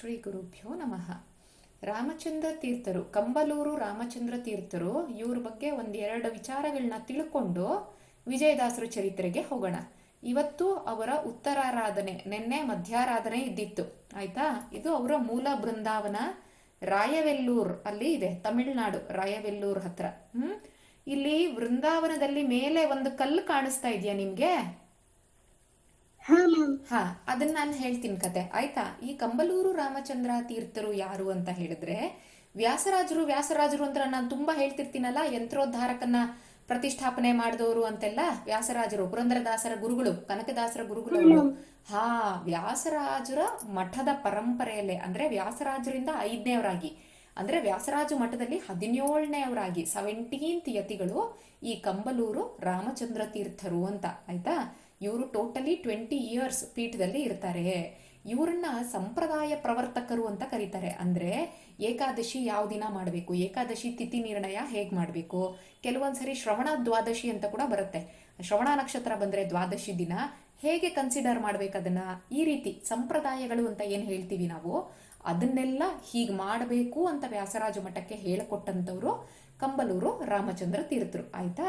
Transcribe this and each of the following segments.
ಶ್ರೀ ಗುರುಭ್ಯೋ ನಮಃ. ರಾಮಚಂದ್ರ ತೀರ್ಥರು, ಕಂಬಲೂರು ರಾಮಚಂದ್ರ ತೀರ್ಥರು, ಇವ್ರ ಬಗ್ಗೆ ಒಂದೆರಡು ವಿಚಾರಗಳನ್ನ ತಿಳ್ಕೊಂಡು ವಿಜಯದಾಸರು ಚರಿತ್ರೆಗೆ ಹೋಗೋಣ. ಇವತ್ತು ಅವರ ಉತ್ತರಾರಾಧನೆ, ನಿನ್ನೆ ಮಧ್ಯಾರಾಧನೆ ಇದ್ದಿತ್ತು. ಆಯ್ತಾ? ಇದು ಅವರ ಮೂಲ ಬೃಂದಾವನ ರಾಯವೆಲ್ಲೂರ್ ಅಲ್ಲಿ ಇದೆ, ತಮಿಳುನಾಡು, ರಾಯವೆಲ್ಲೂರ್ ಹತ್ರ. ಹ್ಮ್? ಇಲ್ಲಿ ವೃಂದಾವನದಲ್ಲಿ ಮೇಲೆ ಒಂದು ಕಲ್ಲು ಕಾಣಿಸ್ತಾ ಇದೆಯಾ ನಿಮ್ಗೆ? ಹಾ ಅದನ್ನ ನಾನು ಹೇಳ್ತೀನಿ ಕತೆ. ಆಯ್ತಾ? ಈ ಕಂಬಲೂರು ರಾಮಚಂದ್ರ ತೀರ್ಥರು ಯಾರು ಅಂತ ಹೇಳಿದ್ರೆ ವ್ಯಾಸರಾಜರು ವ್ಯಾಸರಾಜರು ಅಂತ ನಾನು ತುಂಬಾ ಹೇಳ್ತಿರ್ತೀನಲ್ಲ ಯಂತ್ರೋದ್ಧಾರಕನ್ನ ಪ್ರತಿಷ್ಠಾಪನೆ ಮಾಡಿದವರು ಅಂತೆಲ್ಲ ವ್ಯಾಸರಾಜರು ಪುರಂದರದಾಸರ ಗುರುಗಳು ಕನಕದಾಸರ ಗುರುಗಳು. ಹಾ ವ್ಯಾಸರಾಜರ ಮಠದ ಪರಂಪರೆಯಲ್ಲೇ ಅಂದ್ರೆ ವ್ಯಾಸರಾಜರಿಂದ ಐದನೇವರಾಗಿ ಅಂದ್ರೆ ವ್ಯಾಸರಾಜ ಮಠದಲ್ಲಿ ಹದಿನೇಳನೇವರಾಗಿ ಸೆವೆಂಟೀನ್ತ್ ಯತಿಗಳು ಈ ಕಂಬಲೂರು ರಾಮಚಂದ್ರ ತೀರ್ಥರು ಅಂತ ಆಯ್ತಾ? ಇವರು ಟೋಟಲಿ ಟ್ವೆಂಟಿ ಇಯರ್ಸ್ ಪೀಠದಲ್ಲಿ ಇರ್ತಾರೆ. ಇವ್ರನ್ನ ಸಂಪ್ರದಾಯ ಪ್ರವರ್ತಕರು ಅಂತ ಕರೀತಾರೆ. ಅಂದ್ರೆ ಏಕಾದಶಿ ಯಾವ ದಿನ ಮಾಡಬೇಕು? ಏಕಾದಶಿ ತಿಥಿ ನಿರ್ಣಯ ಹೇಗೆ ಮಾಡಬೇಕು? ಕೆಲವೊಂದ್ಸರಿ ಶ್ರವಣ ದ್ವಾದಶಿ ಅಂತ ಕೂಡ ಬರುತ್ತೆ. ಶ್ರವಣ ನಕ್ಷತ್ರ ಬಂದ್ರೆ ದ್ವಾದಶಿ ದಿನ ಹೇಗೆ ಕನ್ಸಿಡರ್ ಮಾಡ್ಬೇಕು ಅದನ್ನ ಈ ರೀತಿ ಸಂಪ್ರದಾಯಗಳು ಅಂತ ಏನ್ ಹೇಳ್ತೀವಿ ನಾವು, ಅದನ್ನೆಲ್ಲ ಹೀಗೆ ಮಾಡಬೇಕು ಅಂತ ವ್ಯಾಸರಾಜ ಮಠಕ್ಕೆ ಹೇಳಿಕೊಟ್ಟಂಥವ್ರು ಕಂಬಲೂರು ರಾಮಚಂದ್ರ ತೀರ್ಥರು. ಆಯ್ತಾ?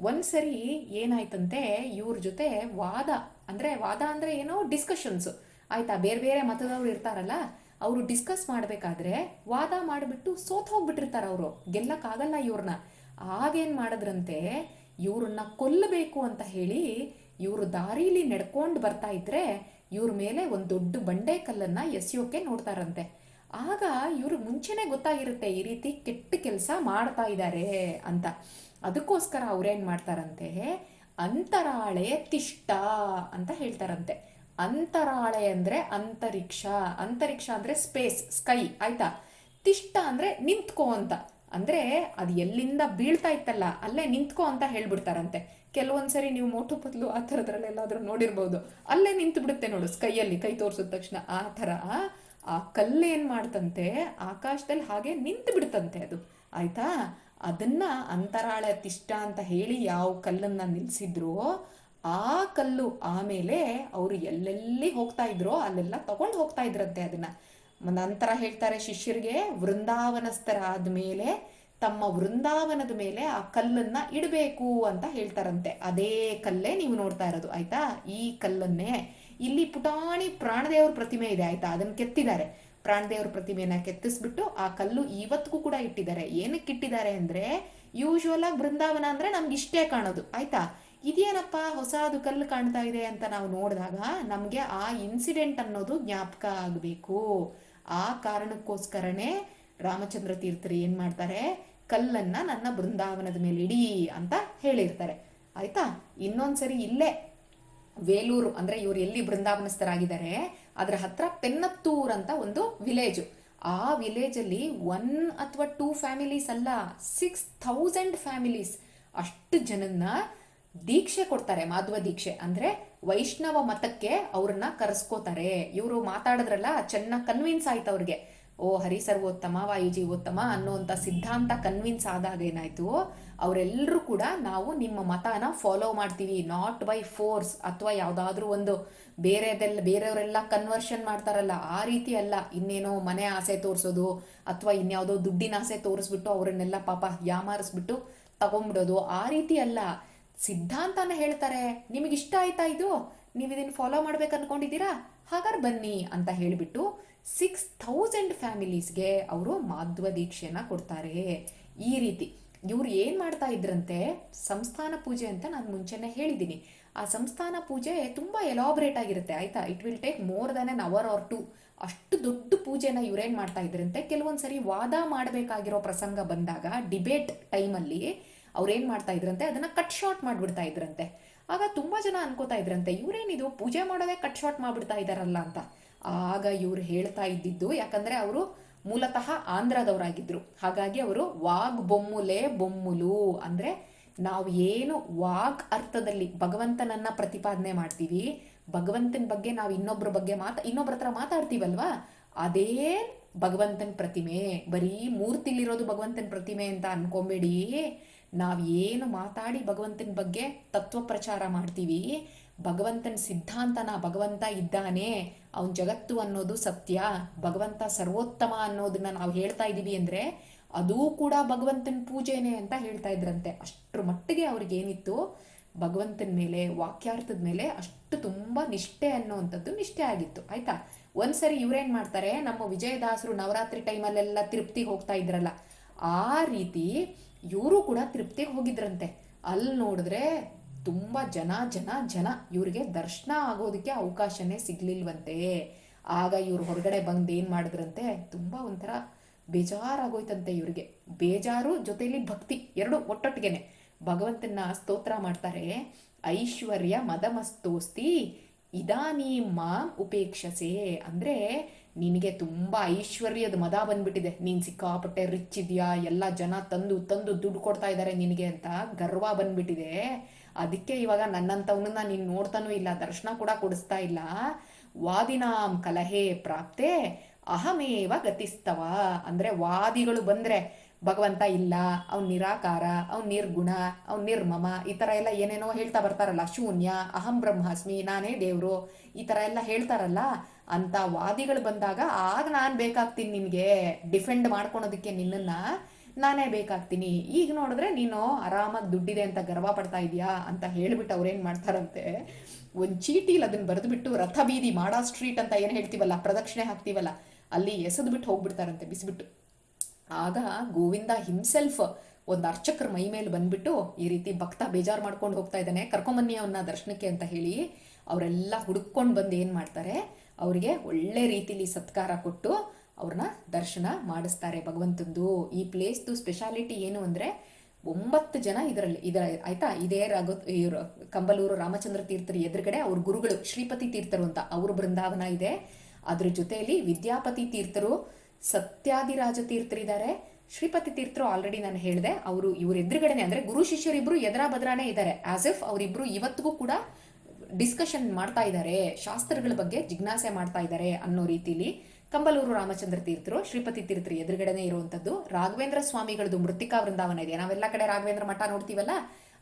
ಒಂದ್ಸರಿ ಏನಾಯ್ತಂತೆ, ಇವ್ರ ಜೊತೆ ವಾದ, ಅಂದ್ರೆ ವಾದ ಅಂದ್ರೆ ಏನೋ ಡಿಸ್ಕಷನ್ಸ್ ಆಯ್ತಾ? ಬೇರೆ ಬೇರೆ ಮತದವ್ರು ಇರ್ತಾರಲ್ಲ, ಅವರು ಡಿಸ್ಕಸ್ ಮಾಡಬೇಕಾದ್ರೆ ವಾದ ಮಾಡಿಬಿಟ್ಟು ಸೋತ್ ಹೋಗ್ಬಿಟ್ಟಿರ್ತಾರೆ ಅವರು, ಗೆಲ್ಲಕ್ಕಾಗಲ್ಲ ಇವ್ರನ್ನ ಆಗೇನ್ ಮಾಡಿದ್ರಂತೆ ಇವ್ರನ್ನ ಕೊಲ್ಲಬೇಕು ಅಂತ ಹೇಳಿ ಇವರು ದಾರಿಲಿ ನಡ್ಕೊಂಡು ಬರ್ತಾ ಇದ್ರೆ ಇವ್ರ ಮೇಲೆ ಒಂದು ದೊಡ್ಡ ಬಂಡೆ ಕಲ್ಲನ್ನ ಎಸೆಯೋಕೆ ನೋಡ್ತಾರಂತೆ. ಆಗ ಇವ್ರಿಗೆ ಮುಂಚೆನೇ ಗೊತ್ತಾಗಿರುತ್ತೆ ಈ ರೀತಿ ಕೆಟ್ಟ ಕೆಲಸ ಮಾಡ್ತಾ ಇದ್ದಾರೆ ಅಂತ. ಅದಕ್ಕೋಸ್ಕರ ಅವ್ರೇನು ಮಾಡ್ತಾರಂತೆ? ಅಂತರಾಳೆ ತಿಷ್ಟ ಅಂತ ಹೇಳ್ತಾರಂತೆ. ಅಂತರಾಳೆ ಅಂದ್ರೆ ಅಂತರಿಕ್ಷ ಅಂತರಿಕ್ಷ ಅಂದ್ರೆ ಸ್ಪೇಸ್ ಸ್ಕೈ ಆಯಿತಾ? ತಿಷ್ಟ ಅಂದ್ರೆ ನಿಂತ್ಕೋ ಅಂತ. ಅಂದ್ರೆ ಅದು ಎಲ್ಲಿಂದ ಬೀಳ್ತಾ ಇತ್ತಲ್ಲ, ಅಲ್ಲೇ ನಿಂತ್ಕೊ ಅಂತ ಹೇಳ್ಬಿಡ್ತಾರಂತೆ. ಕೆಲವೊಂದ್ಸರಿ ನೀವು ಮೋಟು ಪತ್ಲು ಆ ಥರದ್ರಲ್ಲೆಲ್ಲಾದ್ರೂ ನೋಡಿರ್ಬೋದು. ಅಲ್ಲೇ ನಿಂತು ಬಿಡುತ್ತೆ ನೋಡು ಕೈಯಲ್ಲಿ ಕೈ ತೋರಿಸಿದ ತಕ್ಷಣ ಆ ಥರ. ಆ ಕಲ್ಲು ಏನ್ ಮಾಡ್ತಂತೆ ಆಕಾಶದಲ್ಲಿ ಹಾಗೆ ನಿಂತು ಬಿಡ್ತಂತೆ ಅದು. ಆಯ್ತಾ? ಅದನ್ನ ಅಂತರಾಳ ತಿಷ್ಟ ಅಂತ ಹೇಳಿ ಯಾವ ಕಲ್ಲನ್ನ ನಿಲ್ಸಿದ್ರು, ಆ ಕಲ್ಲು ಆಮೇಲೆ ಅವರು ಎಲ್ಲೆಲ್ಲಿ ಹೋಗ್ತಾ ಇದ್ರೋ ಅಲ್ಲೆಲ್ಲ ತಗೊಂಡು ಹೋಗ್ತಾ ಇದ್ರಂತೆ ಅದನ್ನ. ನಂತರ ಹೇಳ್ತಾರೆ ಶಿಷ್ಯರಿಗೆ, ವೃಂದಾವನಸ್ಥರಾದ ಮೇಲೆ, ತಮ್ಮ ವೃಂದಾವನದ ಮೇಲೆ ಆ ಕಲ್ಲನ್ನ ಇಡಬೇಕು ಅಂತ ಹೇಳ್ತಾರಂತೆ. ಅದೇ ಕಲ್ಲೇ ನೀವು ನೋಡ್ತಾ ಇರೋದು, ಆಯ್ತಾ? ಈ ಕಲ್ಲನ್ನೇ ಇಲ್ಲಿ ಪುಟಾಣಿ ಪ್ರಾಣದೇವ್ರ ಪ್ರತಿಮೆ ಇದೆ, ಆಯ್ತಾ? ಅದನ್ನ ಕೆತ್ತಿದ್ದಾರೆ. ಪ್ರಾಣದೇವ್ರ ಪ್ರತಿಮೆಯನ್ನ ಕೆತ್ತಿಸ್ಬಿಟ್ಟು ಆ ಕಲ್ಲು ಇವತ್ತಿಗೂ ಕೂಡ ಇಟ್ಟಿದ್ದಾರೆ. ಏನಕ್ಕೆ ಇಟ್ಟಿದ್ದಾರೆ ಅಂದ್ರೆ ಯೂಶುವಲ್ ಆಗಿ ಬೃಂದಾವನ ಅಂದ್ರೆ ನಮ್ಗೆ ಇಷ್ಟೇ ಕಾಣೋದು, ಆಯ್ತಾ? ಇದೇನಪ್ಪ ಹೊಸದು ಕಲ್ಲು ಕಾಣ್ತಾ ಇದೆ ಅಂತ ನಾವು ನೋಡಿದಾಗ ನಮ್ಗೆ ಆ ಇನ್ಸಿಡೆಂಟ್ ಅನ್ನೋದು ಜ್ಞಾಪಕ ಆಗಬೇಕು. ಆ ಕಾರಣಕ್ಕೋಸ್ಕರನೇ ರಾಮಚಂದ್ರ ತೀರ್ಥರು ಏನ್ ಮಾಡ್ತಾರೆ? ಕಲ್ಲನ್ನ ನನ್ನ ಬೃಂದಾವನದ ಮೇಲೆ ಇಡಿ ಅಂತ ಹೇಳಿರ್ತಾರೆ. ಆಯ್ತಾ? ಇನ್ನೊಂದ್ಸರಿ ಇಲ್ಲೇ ವೇಲೂರು, ಅಂದ್ರೆ ಇವರು ಎಲ್ಲಿ ಬೃಂದಾವನಸ್ಥರಾಗಿದ್ದಾರೆ? ಅದ್ರ ಹತ್ರ ಪೆನ್ನತ್ತೂರ್ ಅಂತ ಒಂದು ವಿಲೇಜು ಆ ವಿಲೇಜ್ ಅಲ್ಲಿ ಒನ್ ಅಥವಾ ಟೂ ಫ್ಯಾಮಿಲೀಸ್ ಅಲ್ಲ ಸಿಕ್ಸ್ ಥೌಸಂಡ್ ಫ್ಯಾಮಿಲೀಸ್ ಅಷ್ಟು ಜನನ್ನ ದೀಕ್ಷೆ ಕೊಡ್ತಾರೆ, ಮಾಧ್ವ ದೀಕ್ಷೆ. ಅಂದ್ರೆ ವೈಷ್ಣವ ಮತಕ್ಕೆ ಅವ್ರನ್ನ ಕರೆಸ್ಕೋತಾರೆ. ಇವರು ಮಾತಾಡಿದ್ರಲ್ಲ, ಚೆನ್ನಾಗಿ ಕನ್ವಿನ್ಸ್ ಆಯ್ತು ಅವ್ರಿಗೆ. ಓ ಹರಿ ಸರ್ವೋತ್ತಮ ಉತ್ತಮ ಅನ್ನುವಂಥ ಸಿದ್ಧಾಂತ ಕನ್ವಿನ್ಸ್ ಆದಾಗ ಏನಾಯ್ತು? ಅವರೆಲ್ಲರೂ ಕೂಡ ನಾವು ನಿಮ್ಮ ಮತನ ಫಾಲೋ ಮಾಡ್ತೀವಿ. ನಾಟ್ ಬೈ ಫೋರ್ಸ್ ಅಥವಾ ಯಾವುದಾದ್ರೂ ಒಂದು ಬೇರೆದೆಲ್ಲ, ಬೇರೆಯವರೆಲ್ಲ ಕನ್ವರ್ಷನ್ ಮಾಡ್ತಾರಲ್ಲ, ಆ ರೀತಿ ಅಲ್ಲ. ಇನ್ನೇನೋ ಮನೆ ಆಸೆ ತೋರಿಸೋದು ಅಥವಾ ಇನ್ಯಾವುದೋ ದುಡ್ಡಿನ ಆಸೆ ತೋರಿಸ್ಬಿಟ್ಟು ಅವರನ್ನೆಲ್ಲ ಪಾಪ ಯಾಮಾರಿಸ್ಬಿಟ್ಟು ತಗೊಂಡ್ಬಿಡೋದು. ಆ ರೀತಿ ಅಲ್ಲ. ಸಿದ್ಧಾಂತನ ಹೇಳ್ತಾರೆ. ನಿಮಗೆ ಇಷ್ಟ ಆಯ್ತಾ ಇದು? ನೀವು ಇದನ್ನ ಫಾಲೋ ಮಾಡ್ಬೇಕು ಅನ್ಕೊಂಡಿದ್ದೀರಾ ಹಾಗಾದ್ರೆ ಬನ್ನಿ ಅಂತ ಹೇಳಿಬಿಟ್ಟು ಸಿಕ್ಸ್ ಥೌಸಂಡ್ ಫ್ಯಾಮಿಲೀಸ್ಗೆ ಅವರು ಮಾಧ್ವ ದೀಕ್ಷೆಯನ್ನು ಕೊಡ್ತಾರೆ. ಈ ರೀತಿ ಇವ್ರು ಏನು ಮಾಡ್ತಾ ಇದ್ರಂತೆ? ಸಂಸ್ಥಾನ ಪೂಜೆ ಅಂತ ನಾನು ಮುಂಚೆನೆ ಹೇಳಿದ್ದೀನಿ ಆ ಸಂಸ್ಥಾನ ಪೂಜೆ ತುಂಬಾ ಎಲಾಬ್ರೇಟ್ ಆಗಿರುತ್ತೆ, ಆಯ್ತಾ? It will take more than an hour or two ಅಷ್ಟು ದೊಡ್ಡ ಪೂಜೆನ ಇವ್ರೇನು ಮಾಡ್ತಾ ಇದ್ರಂತೆ? ಕೆಲವೊಂದ್ಸರಿ ವಾದ ಮಾಡಬೇಕಾಗಿರೋ ಪ್ರಸಂಗ ಬಂದಾಗ ಡಿಬೇಟ್ ಟೈಮಲ್ಲಿ ಅವ್ರೇನ್ ಮಾಡ್ತಾ ಇದ್ರಂತೆ? ಅದನ್ನ ಕಟ್ ಶಾರ್ಟ್ ಮಾಡಿಬಿಡ್ತಾ ಇದ್ರಂತೆ. ಆಗ ತುಂಬಾ ಜನ ಅನ್ಕೋತಾ ಇದ್ರಂತೆ, ಇವ್ರೇನಿದು? ಪೂಜೆ ಮಾಡೋದೇ ಕಟ್ ಶಾರ್ಟ್ ಮಾಡಿಬಿಡ್ತಾ ಇದ್ದಾರಲ್ಲ ಅಂತ. ಆಗ ಇವ್ರು ಹೇಳ್ತಾ ಇದ್ದಿದ್ದು, ಯಾಕಂದ್ರೆ ಅವರು ಮೂಲತಃ ಆಂಧ್ರದವರಾಗಿದ್ದರು ಹಾಗಾಗಿ ಅವರು ವಾಗ್ ಬೊಮ್ಮುಲೆ ಬೊಮ್ಮುಲು. ಅಂದ್ರೆ ನಾವು ಏನು ವಾಗ್ ಅರ್ಥದಲ್ಲಿ ಭಗವಂತನನ್ನ ಪ್ರತಿಪಾದನೆ ಮಾಡ್ತೀವಿ, ಭಗವಂತನ ಬಗ್ಗೆ ನಾವು ಇನ್ನೊಬ್ಬರ ಬಗ್ಗೆ ಮಾತಾ ಇನ್ನೊಬ್ಬರ ಹತ್ರ ಮಾತಾಡ್ತೀವಲ್ವಾ? ಅದೇ ಭಗವಂತನ ಪ್ರತಿಮೆ. ಬರೀ ಮೂರ್ತಿಲಿರೋದು ಭಗವಂತನ ಪ್ರತಿಮೆ ಅಂತ ಅನ್ಕೊಂಬೇಡಿ. ನಾವ್ ಏನು ಮಾತಾಡಿ ಭಗವಂತನ ಬಗ್ಗೆ ತತ್ವ ಪ್ರಚಾರ ಮಾಡ್ತೀವಿ? ಭಗವಂತನ ಸಿದ್ಧಾಂತನ ಭಗವಂತ ಇದ್ದಾನೆ, ಅವನ ಜಗತ್ತು ಅನ್ನೋದು ಸತ್ಯ, ಭಗವಂತ ಸರ್ವೋತ್ತಮ ಅನ್ನೋದನ್ನ ನಾವು ಹೇಳ್ತಾ ಇದ್ದೀವಿ ಅಂದರೆ ಅದೂ ಕೂಡ ಭಗವಂತನ ಪೂಜೆನೆ ಅಂತ ಹೇಳ್ತಾ ಇದ್ರಂತೆ. ಅಷ್ಟರ ಮಟ್ಟಿಗೆ ಅವ್ರಿಗೇನಿತ್ತು? ಭಗವಂತನ ಮೇಲೆ, ವಾಕ್ಯಾರ್ಥದ ಮೇಲೆ ಅಷ್ಟು ತುಂಬ ನಿಷ್ಠೆ ಅನ್ನೋವಂಥದ್ದು ನಿಷ್ಠೆ ಆಗಿತ್ತು. ಆಯ್ತಾ? ಒಂದ್ಸರಿ ಇವ್ರೇನ್ ಮಾಡ್ತಾರೆ, ನಮ್ಮ ವಿಜಯದಾಸರು ನವರಾತ್ರಿ ಟೈಮಲ್ಲೆಲ್ಲ ತಿರುಪ್ತಿ ಹೋಗ್ತಾ ಇದ್ರಲ್ಲ, ಆ ರೀತಿ ಇವರು ಕೂಡ ತೃಪ್ತಿಗೆ ಹೋಗಿದ್ರಂತೆ. ಅಲ್ಲಿ ನೋಡಿದ್ರೆ ತುಂಬ ಜನ ಜನ ಜನ ಇವ್ರಿಗೆ ದರ್ಶನ ಆಗೋದಕ್ಕೆ ಅವಕಾಶನೇ ಸಿಗ್ಲಿಲ್ವಂತೆ. ಆಗ ಇವ್ರು ಹೊರಗಡೆ ಬಂದು ಏನು ಮಾಡಿದ್ರಂತೆ, ತುಂಬ ಒಂಥರ ಬೇಜಾರಾಗೋಯ್ತಂತೆ ಇವ್ರಿಗೆ. ಬೇಜಾರು ಜೊತೆಯಲ್ಲಿ ಭಕ್ತಿ ಎರಡು ಒಟ್ಟೊಟ್ಟಿಗೆನೆ. ಭಗವಂತನ ಸ್ತೋತ್ರ ಮಾಡ್ತಾರೆ, ಐಶ್ವರ್ಯ ಮದಮಸ್ತೋಸ್ತಿ, ಇದಾನೀ ಮಾಂ ಉಪೇಕ್ಷಸೆ. ಅಂದ್ರೆ ನಿನಗೆ ತುಂಬ ಐಶ್ವರ್ಯದ ಮದ ಬಂದ್ಬಿಟ್ಟಿದೆ. ನೀನು ಸಿಕ್ಕಾಪಟ್ಟೆ ರಿಚ್ ಇದೆಯಾ? ಎಲ್ಲ ಜನ ತಂದು ತಂದು ದುಡ್ಡು ಕೊಡ್ತಾ ಇದ್ದಾರೆ ನಿನಗೆ ಅಂತ ಗರ್ವ ಬಂದ್ಬಿಟ್ಟಿದೆ. ಅದಕ್ಕೆ ಇವಾಗ ನನ್ನಂಥವನನ್ನ ನೀನು ನೋಡ್ತಾನೂ ಇಲ್ಲ, ದರ್ಶನ ಕೂಡ ಕೊಡಿಸ್ತಾ ಇಲ್ಲ. ವಾದಿನಾಂ ಕಲಹೆ ಪ್ರಾಪ್ತೆ, ಅಹಮೇವ ಗತಿಸ್ತವ. ಅಂದರೆ ವಾದಿಗಳು ಬಂದರೆ ಭಗವಂತ ಇಲ್ಲ, ಅವ್ನು ನಿರಾಕಾರ, ಅವ್ನು ನಿರ್ಗುಣ, ಅವ್ನು ನಿರ್ಮಮ, ಈ ಥರ ಎಲ್ಲ ಏನೇನೋ ಹೇಳ್ತಾ ಬರ್ತಾರಲ್ಲ, ಶೂನ್ಯ, ಅಹಂ ಬ್ರಹ್ಮಾಸ್ಮಿ, ನಾನೇ ದೇವರು, ಈ ತರ ಎಲ್ಲ ಹೇಳ್ತಾರಲ್ಲ ಅಂತ ವಾದಿಗಳು ಬಂದಾಗ, ಆಗ ನಾನು ಬೇಕಾಗ್ತೀನಿ ನಿನಗೆ ಡಿಫೆಂಡ್ ಮಾಡ್ಕೊಳೋದಕ್ಕೆ ನಿನ್ನನ್ನ ನಾನೇ ಬೇಕಾಗ್ತೀನಿ. ಈಗ ನೋಡಿದ್ರೆ ನೀನು ಆರಾಮಾಗಿ ದುಡ್ಡಿದೆ ಅಂತ ಗರ್ವ ಪಡ್ತಾ ಇದೀಯಾ ಅಂತ ಹೇಳ್ಬಿಟ್ಟು ಅವ್ರೇನು ಮಾಡ್ತಾರಂತೆ? ಒಂದ್ ಚೀಟಿಲಿ ಅದನ್ನ ಬರೆದ್ಬಿಟ್ಟು ರಥ ಬೀದಿ, ಮಾಡಾ ಸ್ಟ್ರೀಟ್ ಅಂತ ಏನು ಹೇಳ್ತೀವಲ್ಲ, ಪ್ರದಕ್ಷಿಣೆ ಹಾಕ್ತೀವಲ್ಲ, ಅಲ್ಲಿ ಎಸೆದು ಬಿಟ್ಟು ಹೋಗ್ಬಿಡ್ತಾರಂತೆ, ಬಿಸಿಬಿಟ್ಟು. ಆಗ ಗೋವಿಂದ ಹಿಮ್ಸೆಲ್ಫ್ ಒಂದು ಅರ್ಚಕರ ಮೈ ಮೇಲೆ ಬಂದ್ಬಿಟ್ಟು ಈ ರೀತಿ ಭಕ್ತ ಬೇಜಾರು ಮಾಡ್ಕೊಂಡು ಹೋಗ್ತಾ ಇದ್ದಾನೆ. ಕರ್ಕೊಂಬನ್ನಿ ಅವನ್ನ ದರ್ಶನಕ್ಕೆ ಅಂತ ಹೇಳಿ ಅವರೆಲ್ಲ ಹುಡುಕೊಂಡು ಬಂದು ಏನು ಮಾಡ್ತಾರೆ? ಅವರಿಗೆ ಒಳ್ಳೆ ರೀತಿಲಿ ಸತ್ಕಾರ ಕೊಟ್ಟು ಅವ್ರನ್ನ ದರ್ಶನ ಮಾಡಿಸ್ತಾರೆ ಭಗವಂತಂದು. ಈ ಪ್ಲೇಸ್ದು ಸ್ಪೆಷಾಲಿಟಿ ಏನು ಅಂದರೆ ಒಂಬತ್ತು ಜನ ಇದರಲ್ಲಿ ಇದರ ಆಯ್ತಾ? ಇದೇ ರಾಘ ಇವರು ಕಂಬಲೂರು ರಾಮಚಂದ್ರ ತೀರ್ಥರ ಎದುರುಗಡೆ ಅವ್ರ ಗುರುಗಳು, ಶ್ರೀಪತಿ ತೀರ್ಥರು ಅಂತ, ಅವ್ರ ಬೃಂದಾವನ ಇದೆ. ಅದ್ರ ಜೊತೆಯಲ್ಲಿ ವಿದ್ಯಾಪತಿ ತೀರ್ಥರು, ಸತ್ಯಾದಿರಾಜ ತೀರ್ಥರಿದ್ದಾರೆ ಶ್ರೀಪತಿ ತೀರ್ಥರು ಆಲ್ರೆಡಿ ನಾನು ಹೇಳಿದೆ, ಅವರು ಇವ್ರ ಎದುರುಗಡೆನೆ ಅಂದ್ರೆ ಗುರು ಶಿಷ್ಯರಿಬ್ರು ಎದುರ ಬದ್ರಾನೇ ಇದ್ದಾರೆ ಆಸ್ ಇಫ್ ಅವರಿಬ್ರು ಇವತ್ತಿಗೂ ಕೂಡ ಡಿಸ್ಕಷನ್ ಮಾಡ್ತಾ ಇದ್ದಾರೆ, ಶಾಸ್ತ್ರಗಳ ಬಗ್ಗೆ ಜಿಜ್ಞಾಸೆ ಮಾಡ್ತಾ ಇದ್ದಾರೆ ಅನ್ನೋ ರೀತಿಲಿ ಕಂಬಲೂರು ರಾಮಚಂದ್ರ ತೀರ್ಥರು, ಶ್ರೀಪತಿ ತೀರ್ಥರು ಎದುರುಗಡೆನೆ ಇರುವಂತದ್ದು ರಾಘವೇಂದ್ರ ಸ್ವಾಮಿಗಳದ್ದು ಮೃತ್ತಿಕಾ ವೃಂದಾವನ ಇದೆ. ನಾವೆಲ್ಲ ಕಡೆ ರಾಘವೇಂದ್ರ ಮಠ ನೋಡ್ತೀವಲ್ಲ,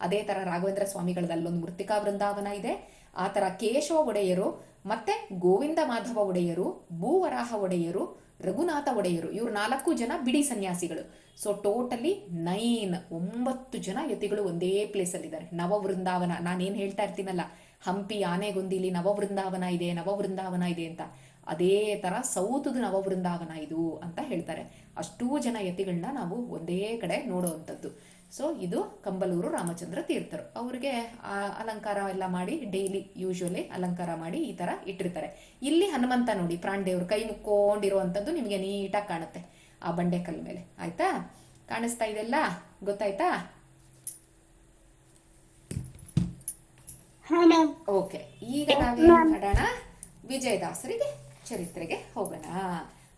ಅದೇ ತರ ರಾಘವೇಂದ್ರ ಸ್ವಾಮಿಗಳದ್ದು ಅಲ್ಲೊಂದು ಮೃತ್ತಿಕಾ ವೃಂದಾವನ ಇದೆ. ಆ ತರ ಕೇಶವ ಒಡೆಯರು, ಮತ್ತೆ ಗೋವಿಂದ ಮಾಧವ ಒಡೆಯರು, ಭೂವರಾಹ ಒಡೆಯರು, ರಘುನಾಥ ಒಡೆಯರು, ಇವರು ನಾಲ್ಕು ಜನ ಬಿಡಿ ಸನ್ಯಾಸಿಗಳು. ಸೊ ಟೋಟಲಿ ನೈನ್ ಒಂಬತ್ತು ಜನ ಯತಿಗಳು ಒಂದೇ ಪ್ಲೇಸ್ ಅಲ್ಲಿ ಇದ್ದಾರೆ ನವವೃಂದಾವನ, ನಾನೇನ್ ಹೇಳ್ತಾ ಇರ್ತೀನಲ್ಲ ಹಂಪಿ, ಆನೆಗೊಂದಿಲಿ ನವವೃಂದಾವನ ಇದೆ ನವವೃಂದಾವನ ಇದೆ ಅಂತ. ಅದೇ ತರ ಸೌತದ ನವವೃಂದಾವನ ಇದು ಅಂತ ಹೇಳ್ತಾರೆ. ಅಷ್ಟೂ ಜನ ಯತಿಗಳನ್ನ ನಾವು ಒಂದೇ ಕಡೆ ನೋಡುವಂಥದ್ದು. ಸೊ ಇದು ಕಂಬಲೂರು ರಾಮಚಂದ್ರ ತೀರ್ಥರು. ಅವ್ರಿಗೆ ಅಲಂಕಾರ ಎಲ್ಲ ಮಾಡಿ ಡೈಲಿ ಯೂಶುವಲಿ ಅಲಂಕಾರ ಮಾಡಿ ಈ ತರ ಇಟ್ಟಿರ್ತಾರೆ. ಇಲ್ಲಿ ಹನುಮಂತ ನೋಡಿ, ಪ್ರಾಣದೇವ್ರು ಕೈ ಮುಕ್ಕೊಂಡಿರುವಂಥದ್ದು ನಿಮಗೆ ನೀಟಾಗಿ ಕಾಣುತ್ತೆ. ಆ ಬಂಡೆಕಲ್ ಮೇಲೆ. ಆಯ್ತಾ? ಕಾಣಿಸ್ತಾ ಇದೆಲ್ಲ ಗೊತ್ತಾಯ್ತಾ ಹಾ ಮ್ಯಾಮ್ ಓಕೆ ಈಗ ನಾವೇನ್ ಮಾಡೋಣ? ವಿಜಯದಾಸರಿಗೆ ಚರಿತ್ರೆಗೆ ಹೋಗೋಣ.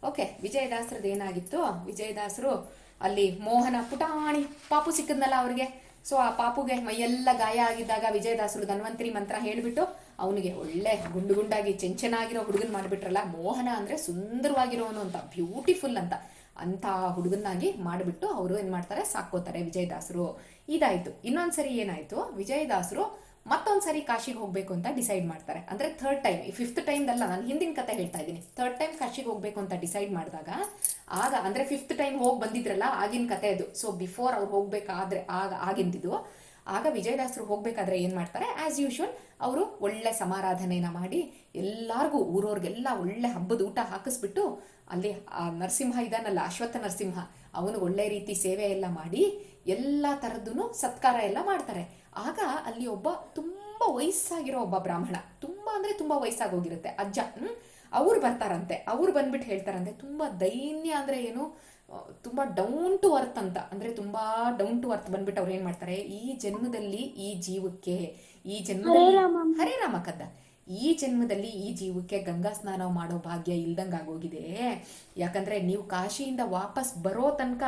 ಓಕೆ ವಿಜಯದಾಸರದ್ದು ಏನಾಗಿತ್ತು? ವಿಜಯದಾಸರು ಅಲ್ಲಿ ಮೋಹನ ಪುಟಾಣಿ ಪಾಪು ಸಿಕ್ಕದ್ನಲ್ಲ ಅವ್ರಿಗೆ. ಸೊ ಆ ಪಾಪುಗೆ ಮೈಯೆಲ್ಲ ಗಾಯ ಆಗಿದ್ದಾಗ ವಿಜಯದಾಸರು ಧನ್ವಂತರಿ ಮಂತ್ರ ಹೇಳ್ಬಿಟ್ಟು ಅವನಿಗೆ ಒಳ್ಳೆ ಗುಂಡು ಗುಂಡಾಗಿ ಚೆಂಚನಾಗಿರೋ ಹುಡುಗನ್ ಮಾಡ್ಬಿಟ್ರಲ್ಲ. ಮೋಹನ ಅಂದ್ರೆ ಸುಂದರವಾಗಿರೋನು ಅಂತ ಬ್ಯೂಟಿಫುಲ್ ಅಂತ. ಅಂತ ಹುಡುಗನಾಗಿ ಮಾಡಿಬಿಟ್ಟು ಅವರು ಏನ್ ಮಾಡ್ತಾರೆ? ಸಾಕೋತಾರೆ ವಿಜಯದಾಸರು. ಇದಾಯ್ತು. ಇನ್ನೊಂದ್ಸರಿ ಏನಾಯ್ತು? ವಿಜಯದಾಸರು ಮತ್ತೊಂದ್ಸರಿ ಕಾಶಿಗೆ ಹೋಗ್ಬೇಕು ಅಂತ ಡಿಸೈಡ್ ಮಾಡ್ತಾರೆ. ಅಂದ್ರೆ ಥರ್ಡ್ ಟೈಮ್ ಈ ಫಿಫ್ತ್ ಟೈಮ್ ಅಲ್ಲ ನಾನು ಹಿಂದಿನ ಕತೆ ಹೇಳ್ತಾ ಇದ್ದೀನಿ. ಥರ್ಡ್ ಟೈಮ್ ಕಾಶಿಗೆ ಹೋಗ್ಬೇಕು ಅಂತ ಡಿಸೈಡ್ ಮಾಡಿದಾಗ, ಆಗ, ಅಂದ್ರೆ ಫಿಫ್ತ್ ಟೈಮ್ ಹೋಗಿ ಬಂದಿದ್ರಲ್ಲ, ಆಗಿನ ಕತೆ ಅದು. ಸೊ ಬಿಫೋರ್ ಅವ್ರು ಹೋಗ್ಬೇಕಾದ್ರೆ, ಆಗ, ಆಗಿಂದಿದ್ದು, ಆಗ ವಿಜಯದಾಸರು ಹೋಗ್ಬೇಕಾದ್ರೆ ಏನ್ ಮಾಡ್ತಾರೆ? ಆಸ್ ಯೂಶುವಲ್ ಅವರು ಒಳ್ಳೆ ಸಮಾರಾಧನೆನ ಮಾಡಿ, ಎಲ್ಲಾರ್ಗೂ, ಊರವ್ರಿಗೆಲ್ಲ ಒಳ್ಳೆ ಹಬ್ಬದ ಊಟ ಹಾಕಿಸ್ಬಿಟ್ಟು, ಅಲ್ಲಿ ಆ ನರಸಿಂಹ ಇದಾನಲ್ಲ, ಅಶ್ವತ್ಥ ನರಸಿಂಹ, ಅವನು ಒಳ್ಳೆ ರೀತಿ ಸೇವೆ ಎಲ್ಲ ಮಾಡಿ, ಎಲ್ಲ ಥರದ್ದು ಸತ್ಕಾರ ಎಲ್ಲ ಮಾಡ್ತಾರೆ. ಆಗ ಅಲ್ಲಿ ಒಬ್ಬ ತುಂಬಾ ವಯಸ್ಸಾಗಿರೋ ಒಬ್ಬ ಬ್ರಾಹ್ಮಣ ತುಂಬಾ ಅಂದ್ರೆ ತುಂಬಾ ವಯಸ್ಸಾಗೋಗಿರುತ್ತೆ ಅಜ್ಜ ಹ್ಮ್ ಅವ್ರು ಬರ್ತಾರಂತೆ ಅವ್ರು ಬಂದ್ಬಿಟ್ಟು ಹೇಳ್ತಾರಂತೆ ತುಂಬಾ ದೈನ್ಯ ಅಂದ್ರೆ ಏನು ತುಂಬಾ ಡೌನ್ ಟು ಅರ್ತ್ ಅಂತ ಅಂದ್ರೆ ತುಂಬಾ ಡೌನ್ ಟು ಅರ್ತ್ ಬಂದ್ಬಿಟ್ಟು ಅವ್ರು ಏನ್ ಮಾಡ್ತಾರೆ ಈ ಜನ್ಮದಲ್ಲಿ ಈ ಜೀವಕ್ಕೆ ಈ ಜನ್ಮದಲ್ಲಿ. ಹರೇ ರಾಮ ಕದ್ದ ಈ ಜನ್ಮದಲ್ಲಿ ಈ ಜೀವಕ್ಕೆ ಗಂಗಾ ಸ್ನಾನ ಮಾಡೋ ಭಾಗ್ಯ ಇಲ್ದಂಗ್ ಆಗೋಗಿದೆ ಯಾಕಂದ್ರೆ ನೀವು ಕಾಶಿಯಿಂದ ವಾಪಸ್ ಬರೋ ತನಕ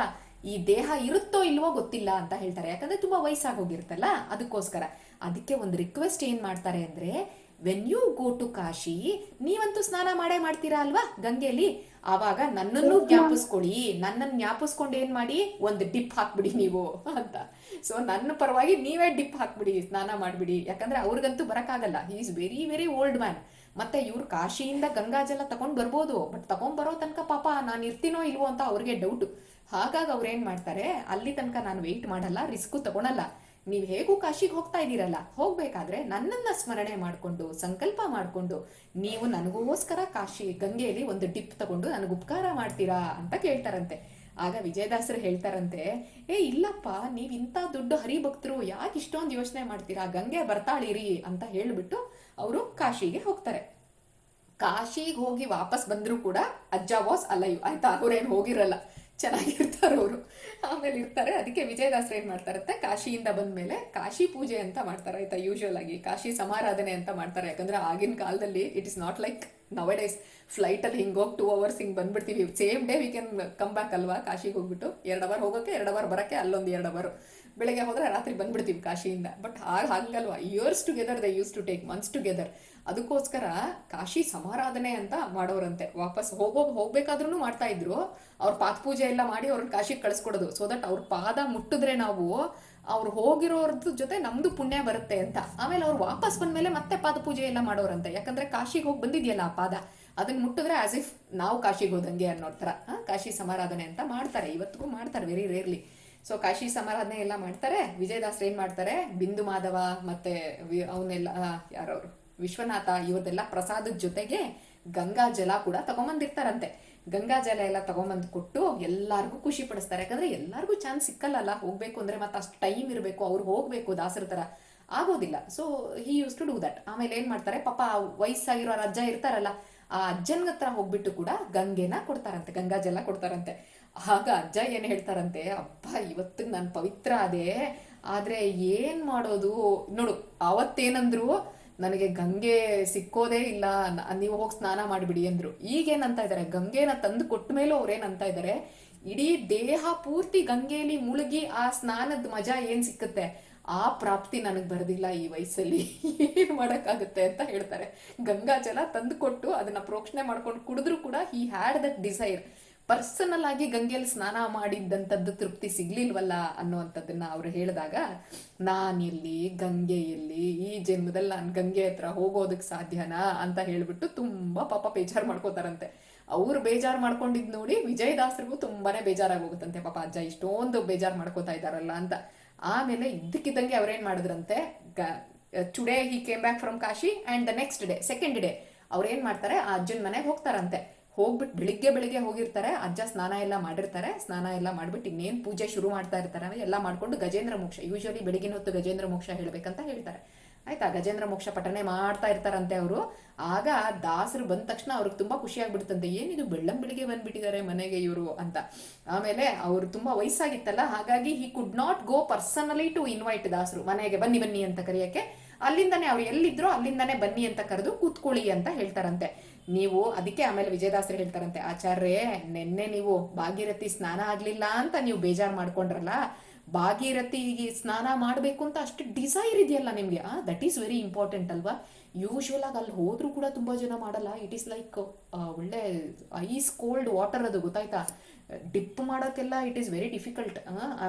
ಈ ದೇಹ ಇರುತ್ತೋ ಇಲ್ವೋ ಗೊತ್ತಿಲ್ಲ ಅಂತ ಹೇಳ್ತಾರೆ. ಯಾಕಂದ್ರೆ ತುಂಬಾ ವಯಸ್ಸಾಗೋಗಿರುತ್ತಲ್ಲ ಅದಕ್ಕೋಸ್ಕರ. ಅದಕ್ಕೆ ಒಂದು ರಿಕ್ವೆಸ್ಟ್ ಏನ್ ಮಾಡ್ತಾರೆ ಅಂದ್ರೆ when you go to Kashi ನೀವಂತೂ ಸ್ನಾನ ಮಾಡೇ ಮಾಡ್ತೀರಾ ಅಲ್ವಾ ಗಂಗೆಯಲ್ಲಿ? ಆವಾಗ ನನ್ನನ್ನು ಜ್ಞಾಪಿಸ್ಕೊಳ್ಳಿ ನನ್ನನ್ನು ಜ್ಞಾಪಿಸ್ಕೊಂಡು ಏನ್ ಮಾಡಿ? ಒಂದು ಡಿಪ್ ಹಾಕ್ಬಿಡಿ ನೀವು ಅಂತ. ಸೊ ನನ್ನ ಪರವಾಗಿ ನೀವೇ ಡಿಪ್ ಹಾಕ್ಬಿಡಿ ಸ್ನಾನ ಮಾಡ್ಬಿಡಿ. ಯಾಕಂದ್ರೆ ಅವ್ರಿಗಂತೂ ಬರಕ್ಕಾಗಲ್ಲ. He is very very old man ಮತ್ತೆ ಇವ್ರು ಕಾಶಿಯಿಂದ ಗಂಗಾಜಲ ತಗೊಂಡ್ ಬರ್ಬೋದು ಬಟ್ ತಗೊಂಡ್ ಬರೋ ತನಕ ಪಾಪ ನಾನು ಇರ್ತೀನೋ ಇಲ್ವೋ ಅಂತ ಅವ್ರಿಗೆ ಡೌಟ್ ಹಾಗಾಗಿ ಅವ್ರು ಏನ್ ಮಾಡ್ತಾರೆ, ಅಲ್ಲಿ ತನಕ ನಾನು ವೆಯ್ಟ್ ಮಾಡಲ್ಲ ರಿಸ್ಕು ತಗೊಳಲ್ಲ. ನೀವು ಹೇಗೂ ಕಾಶಿಗೆ ಹೋಗ್ತಾ ಇದ್ದೀರಲ್ಲ, ಹೋಗ್ಬೇಕಾದ್ರೆ ನನ್ನನ್ನ ಸ್ಮರಣೆ ಮಾಡಿಕೊಂಡು, ಸಂಕಲ್ಪ ಮಾಡಿಕೊಂಡು, ನೀವು ನನಗೋಸ್ಕರ ಕಾಶಿ ಗಂಗೆಯಲ್ಲಿ ಒಂದು ಡಿಪ್ ತಗೊಂಡು ನನಗೆ ಉಪಕಾರ ಮಾಡ್ತೀರಾ ಅಂತ ಕೇಳ್ತಾರಂತೆ. ಆಗ ವಿಜಯದಾಸರು ಹೇಳ್ತಾರಂತೆ, ಏ, ಇಲ್ಲಪ್ಪ, ನೀವ್ ಇಂಥ ದೊಡ್ಡ ಹರಿಭಕ್ತರು ಯಾಕೆ ಇಷ್ಟೊಂದು ಯೋಚನೆ ಮಾಡ್ತೀರಾ? ಗಂಗೆ ಬರ್ತಾಳಿರಿ ಅಂತ ಹೇಳ್ಬಿಟ್ಟು ಅವರು ಕಾಶಿಗೆ ಹೋಗ್ತಾರೆ. ಕಾಶಿಗೆ ಹೋಗಿ ವಾಪಸ್ ಬಂದರೂ ಕೂಡ ಅಜ್ಜ ವಾಸ್ ಅಲೈವ್. ಆಯ್ತಾ? ಅವ್ರೇನು ಹೋಗಿರಲ್ಲ. ಚೆನ್ನಾಗಿರ್ತಾರೆ ಅವರು. ಆಮೇಲೆ ಇರ್ತಾರೆ. ಅದಕ್ಕೆ ವಿಜಯದಾಸರು ಏನ್ ಮಾಡ್ತಾರಂತೆ? ಕಾಶಿಯಿಂದ ಬಂದ ಮೇಲೆ ಕಾಶಿ ಪೂಜೆ ಅಂತ ಮಾಡ್ತಾರೆ. ಆಯ್ತಾ? ಯೂಶುವಲ್ ಆಗಿ ಕಾಶಿ ಸಮಾರಾಧನೆ ಅಂತ ಮಾಡ್ತಾರೆ. ಯಾಕಂದ್ರೆ ಆಗಿನ ಕಾಲದಲ್ಲಿ it is not like nowadays flight ಅಲ್ಲಿ ಹಿಂಗ್ ಹೋಗಿ ಟೂ ಅವರ್ಸ್ ಹಿಂಗೆ ಬಂದ್ಬಿಡ್ತೀವಿ. Same day we can come back ಅಲ್ವಾ? ಕಾಶಿಗೆ ಹೋಗ್ಬಿಟ್ಟು. ಎರಡು ಅವರ್ ಹೋಗೋಕೆ ಎರಡು ಅವರ್ ಬರಕ್ಕೆ ಅಲ್ಲೊಂದು ಎರಡು ಅವರ್ ಬೆಳಗ್ಗೆ ಹೋದ್ರೆ ರಾತ್ರಿ ಬಂದ್ಬಿಡ್ತೀವಿ ಕಾಶಿಯಿಂದ. But ಹಾಗಲ್ವಾ? Years together they used to take months together ಅದಕ್ಕೋಸ್ಕರ ಕಾಶಿ ಸಮಾರಾಧನೆ ಅಂತ ಮಾಡೋರಂತೆ. ವಾಪಸ್ ಹೋಗೋ ಹೋಗ್ಬೇಕಾದ್ರೂ ಮಾಡ್ತಾ ಇದ್ರು. ಅವ್ರ ಪಾದ ಪೂಜೆ ಎಲ್ಲ ಮಾಡಿ ಅವ್ರನ್ನ ಕಾಶಿಗೆ ಕಳಿಸ್ಕೊಡೋದು. ಸೊ ದಟ್ ಅವ್ರ ಪಾದ ಮುಟ್ಟಿದ್ರೆ ನಾವು ಅವ್ರು ಹೋಗಿರೋರ್ದು ಜೊತೆ ನಮ್ದು ಪುಣ್ಯ ಬರುತ್ತೆ ಅಂತ. ಆಮೇಲೆ ಅವ್ರು ವಾಪಸ್ ಬಂದ್ಮೇಲೆ ಮತ್ತೆ ಪಾದ ಪೂಜೆ ಎಲ್ಲ ಮಾಡೋರಂತೆ. ಯಾಕಂದ್ರೆ ಕಾಶಿಗೆ ಹೋಗಿ ಬಂದಿದ್ಯಲ್ಲ ಆ ಪಾದ. ಅದನ್ನ ಮುಟ್ಟಿದ್ರೆ ಆಸ್ ಇಫ್ ನಾವು ಕಾಶಿಗೆ ಹೋದಂಗೆ ಅನ್ನೋ ಥರ. ಕಾಶಿ ಸಮಾರಾಧನೆ ಅಂತ ಮಾಡ್ತಾರೆ. ಇವತ್ತಿಗೂ ಮಾಡ್ತಾರೆ ವೆರಿ ರೇರ್ಲಿ ಸೊ ಕಾಶಿ ಸಮಾರಾಧನೆ ಎಲ್ಲ ಮಾಡ್ತಾರೆ. ವಿಜಯದಾಸರು ಏನ್ ಮಾಡ್ತಾರೆ? ಬಿಂದು ಮಾಧವ ಮತ್ತೆ ಅವನ್ನೆಲ್ಲ ಯಾರವರು ವಿಶ್ವನಾಥ ಇವ್ರದೆಲ್ಲ ಪ್ರಸಾದದ ಜೊತೆಗೆ ಗಂಗಾ ಜಲ ಕೂಡ ತಗೊಂಬಂದಿರ್ತಾರಂತೆ. ಗಂಗಾ ಜಲ ಎಲ್ಲ ತಗೊಂಬಂದು ಕೊಟ್ಟು ಎಲ್ಲಾರ್ಗೂ ಖುಷಿ ಪಡಿಸ್ತಾರೆ. ಯಾಕಂದ್ರೆ ಎಲ್ಲಾರ್ಗೂ ಚಾನ್ಸ್ ಸಿಕ್ಕಲ್ಲಲ್ಲ? ಹೋಗ್ಬೇಕು ಅಂದ್ರೆ ಮತ್ತೆ ಅಷ್ಟು ಟೈಮ್ ಇರಬೇಕು. ಅವ್ರು ಹೋಗ್ಬೇಕು ದಾಸರ ತರ ಆಗೋದಿಲ್ಲ. So he use to do that ಆಮೇಲೆ ಏನ್ ಮಾಡ್ತಾರೆ? ಪಾಪ ವಯಸ್ಸಾಗಿರೋ ಅಜ್ಜ ಇರ್ತಾರಲ್ಲ, ಆ ಅಜ್ಜನ ಹೋಗ್ಬಿಟ್ಟು ಕೂಡ ಗಂಗೆನ ಕೊಡ್ತಾರಂತೆ. ಗಂಗಾ ಜಲ ಕೊಡ್ತಾರಂತೆ. ಆಗ ಅಜ್ಜ ಏನ್ ಹೇಳ್ತಾರಂತೆ ಅಪ್ಪ ಇವತ್ತಿಗೆ ನಾನು ಪವಿತ್ರ ಅದೇ ಆದ್ರೆ ಏನ್ ಮಾಡೋದು? ನೋಡು, ಅವತ್ತೇನಂದ್ರು, ನನಗೆ ಗಂಗೆ ಸಿಕ್ಕೋದೇ ಇಲ್ಲ ನೀವು ಹೋಗಿ ಸ್ನಾನ ಮಾಡಿಬಿಡಿ ಅಂದ್ರು. ಈಗೇನಂತ ಇದ್ದಾರೆ ಗಂಗೆನ ತಂದು ಕೊಟ್ಟ ಮೇಲೂ ಅವ್ರೇನಂತ ಇದ್ದಾರೆ ಇಡೀ ದೇಹ ಪೂರ್ತಿ ಗಂಗೆಯಲ್ಲಿ ಮುಳುಗಿ ಆ ಸ್ನಾನದ ಮಜಾ ಏನ್ ಸಿಕ್ಕುತ್ತೆ? ಆ ಪ್ರಾಪ್ತಿ ನನಗೆ ಬರ್ದಿಲ್ಲ ಈ ವಯಸ್ಸಲ್ಲಿ. ಏನ್ ಮಾಡೋಕ್ಕಾಗುತ್ತೆ? ಅಂತ ಹೇಳ್ತಾರೆ. ಗಂಗಾ ಜಲ ತಂದು ಕೊಟ್ಟು ಅದನ್ನ ಪ್ರೋಕ್ಷಣೆ ಮಾಡ್ಕೊಂಡು ಕುಡಿದ್ರು ಕೂಡ he had that desire personal ಆಗಿ ಗಂಗೆಯಲ್ಲಿ ಸ್ನಾನ ಮಾಡಿದ್ದಂಥದ್ದು ತೃಪ್ತಿ ಸಿಗ್ಲಿಲ್ವಲ್ಲ ಅನ್ನುವಂಥದ್ದನ್ನ ಅವ್ರು ಹೇಳಿದಾಗ, ನಾನಿಲ್ಲಿ ಗಂಗೆ ಎಲ್ಲಿ ಈ ಜನ್ಮದಲ್ಲಿ ನಾನು ಗಂಗೆ ಹತ್ರ ಹೋಗೋದಕ್ಕೆ ಸಾಧ್ಯನಾ ಅಂತ ಹೇಳ್ಬಿಟ್ಟು ತುಂಬಾ ಪಾಪ ಬೇಜಾರು ಮಾಡ್ಕೋತಾರಂತೆ. ಅವ್ರು ಬೇಜಾರು ಮಾಡ್ಕೊಂಡಿದ್ ನೋಡಿ ವಿಜಯದಾಸರಿಗೂ ತುಂಬಾನೇ ಬೇಜಾರಾಗಿ ಹೋಗುತ್ತಂತೆ ಪಾಪ ಅಜ್ಜ ಇಷ್ಟೊಂದು ಬೇಜಾರು ಮಾಡ್ಕೋತಾ ಇದಾರಲ್ಲ ಅಂತ. ಆಮೇಲೆ ಇದ್ದಕ್ಕಿದ್ದಂಗೆ ಅವ್ರೇನ್ ಮಾಡಿದ್ರಂತೆ? Today he came back from Kashi and the next day second day ಅವ್ರೇನ್ ಮಾಡ್ತಾರೆ? ಆ ಅಜ್ಜನ ಮನೆಗೆ ಹೋಗ್ತಾರಂತೆ. ಹೋಗ್ಬಿಟ್ಟು ಬೆಳಿಗ್ಗೆ ಬೆಳಿಗ್ಗೆ ಹೋಗಿರ್ತಾರೆ, ಅಜ್ಜ ಸ್ನಾನ ಎಲ್ಲ ಮಾಡಿರ್ತಾರೆ, ಸ್ನಾನ ಎಲ್ಲ ಮಾಡ್ಬಿಟ್ಟು ಇನ್ನೇನು ಪೂಜೆ ಶುರು ಮಾಡ್ತಾ ಇರ್ತಾರೆ ಎಲ್ಲ ಮಾಡ್ಕೊಂಡು ಗಜೇಂದ್ರ ಮೋಕ್ಷ ಯೂಶಲಿ ಬೆಳಗಿನ ಹೊತ್ತು ಗಜೇಂದ್ರ ಮೋಕ್ಷ ಹೇಳ್ಬೇಕಂತ ಹೇಳ್ತಾರೆ. ಆಯ್ತಾ? ಗಜೇಂದ್ರ ಮೋಕ್ಷ ಪಠನೆ ಮಾಡ್ತಾ ಇರ್ತಾರಂತೆ ಅವರು. ಆಗ ದಾಸರು ಬಂದ ತಕ್ಷಣ ಅವ್ರಿಗೆ ತುಂಬಾ ಖುಷಿ ಆಗ್ಬಿಡುತ್ತಂತೆ ಏನಿದು ಬೆಳ್ಳಂ ಬೆಳಿಗ್ಗೆ ಬಂದ್ಬಿಟ್ಟಿದ್ದಾರೆ ಮನೆಗೆ ಇವರು? ಅಂತ. ಆಮೇಲೆ ಅವ್ರು ತುಂಬಾ ವಯಸ್ಸಾಗಿತ್ತಲ್ಲ, ಹಾಗಾಗಿ he could not go personally to invite ದಾಸರು. ಮನೆಗೆ ಬನ್ನಿ ಬನ್ನಿ ಅಂತ ಕರೆಯಕ್ಕೆ. ಅಲ್ಲಿಂದಾನೆ ಅವ್ರು ಎಲ್ಲಿದ್ರೋ ಅಲ್ಲಿಂದನೇ ಬನ್ನಿ ಅಂತ ಕರೆದು ಕೂತ್ಕೊಳ್ಳಿ ಅಂತ ಹೇಳ್ತಾರಂತೆ. ನೀವು ಅದಕ್ಕೆ ಆಮೇಲೆ ವಿಜಯದಾಸರು ಹೇಳ್ತಾರಂತೆ, ಆಚಾರ್ಯೇ, ನಿನ್ನೆ ನೀವು ಭಾಗೀರಥಿ ಸ್ನಾನ ಆಗ್ಲಿಲ್ಲ ಅಂತ ನೀವು ಬೇಜಾರ್ ಮಾಡ್ಕೊಂಡ್ರಲ್ಲ ಭಾಗೀರಥಿಗೆ ಸ್ನಾನ ಮಾಡಬೇಕು ಅಂತ ಅಷ್ಟು ಡಿಸೈರ್ ಇದೆಯಲ್ಲ ನಿಮ್ಗೆ? ಆ ದಟ್ ಈಸ್ ವೆರಿ ಇಂಪಾರ್ಟೆಂಟ್ ಅಲ್ವಾ? ಯೂಶುವಲ್ ಆಗಿ ಅಲ್ಲಿ ಹೋದ್ರೂ ಕೂಡ ತುಂಬಾ ಜನ ಮಾಡಲ್ಲ. ಇಟ್ ಈಸ್ ಲೈಕ್ ಒಳ್ಳೆ ಐಸ್ ಕೋಲ್ಡ್ ವಾಟರ್ ಅದು ಗೊತ್ತಾಯ್ತಾ? Dip ಮಾಡೋಕ್ಕೆಲ್ಲ it is very difficult